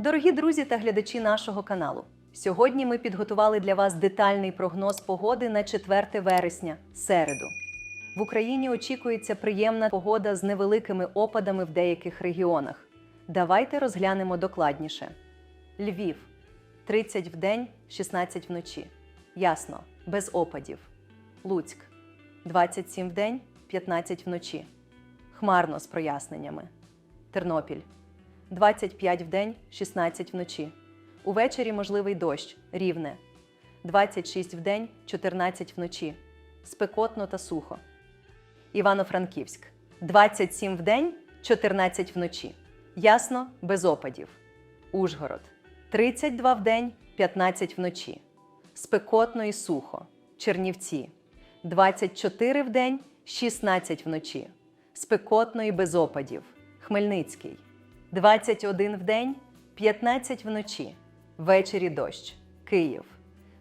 Дорогі друзі та глядачі нашого каналу. Сьогодні ми підготували для вас детальний прогноз погоди на 4 вересня, середу. В Україні очікується приємна погода з невеликими опадами в деяких регіонах. Давайте розглянемо докладніше. Львів 30 в день, 16 вночі. Ясно, без опадів. Луцьк 27 в день, 15 вночі. Хмарно з проясненнями. Тернопіль 25 в день, 16 вночі. Увечері можливий дощ, рівне. 26 в день, 14 вночі. Спекотно та сухо. Івано-Франківськ 27 в день, 14 вночі. Ясно, без опадів. Ужгород 32 в день, 15 вночі. Спекотно і сухо. Чернівці 24 в день, 16 вночі. Спекотно і без опадів. Хмельницький 21 в день, 15 вночі. Ввечері дощ. Київ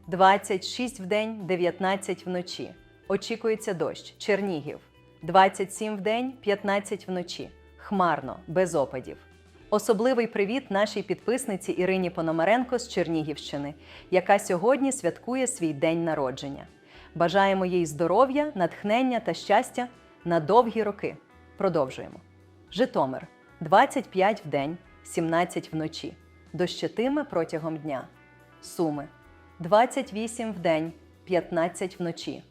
26 в день, 19 вночі. Очікується дощ. Чернігів 27 в день, 15 вночі. Хмарно, без опадів. Особливий привіт нашій підписниці Ірині Пономаренко з Чернігівщини, яка сьогодні святкує свій день народження. Бажаємо їй здоров'я, натхнення та щастя на довгі роки. Продовжуємо. Житомир 25 в день, 17 вночі. Дощитиме протягом дня. Суми 28 в день, 15 вночі.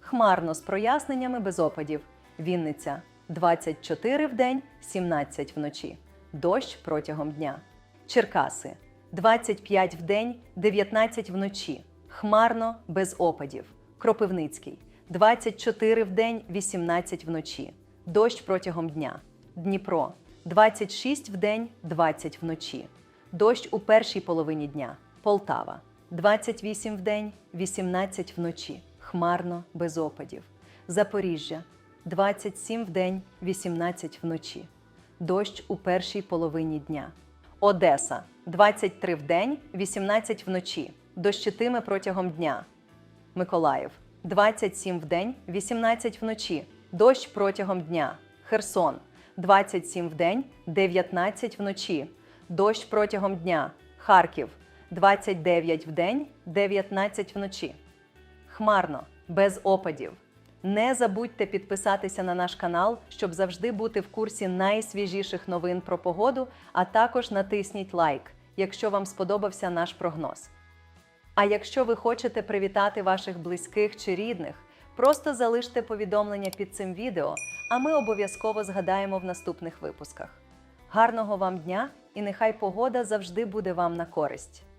Хмарно з проясненнями без опадів. Вінниця 24 в день, 17 вночі. Дощ протягом дня. Черкаси 25 в день, 19 вночі. Хмарно без опадів. Кропивницький 24 в день, 18 вночі. Дощ протягом дня. Дніпро 26 в день, 20 вночі. Дощ у першій половині дня. Полтава 28 в день, 18 вночі. Хмарно без опадів. Запоріжжя 27 в день, 18 вночі. Дощ у першій половині дня. Одеса 23 в день, 18 вночі. Дощитиме протягом дня. Миколаїв 27 в день, 18 вночі. Дощ протягом дня. Херсон 27 в день, 19 вночі. Дощ протягом дня. Харків 29 в день, 19 вночі. Хмарно, без опадів. Не забудьте підписатися на наш канал, щоб завжди бути в курсі найсвіжіших новин про погоду, а також натисніть лайк, якщо вам сподобався наш прогноз. А якщо ви хочете привітати ваших близьких чи рідних, просто залиште повідомлення під цим відео, а ми обов'язково згадаємо в наступних випусках. Гарного вам дня і нехай погода завжди буде вам на користь!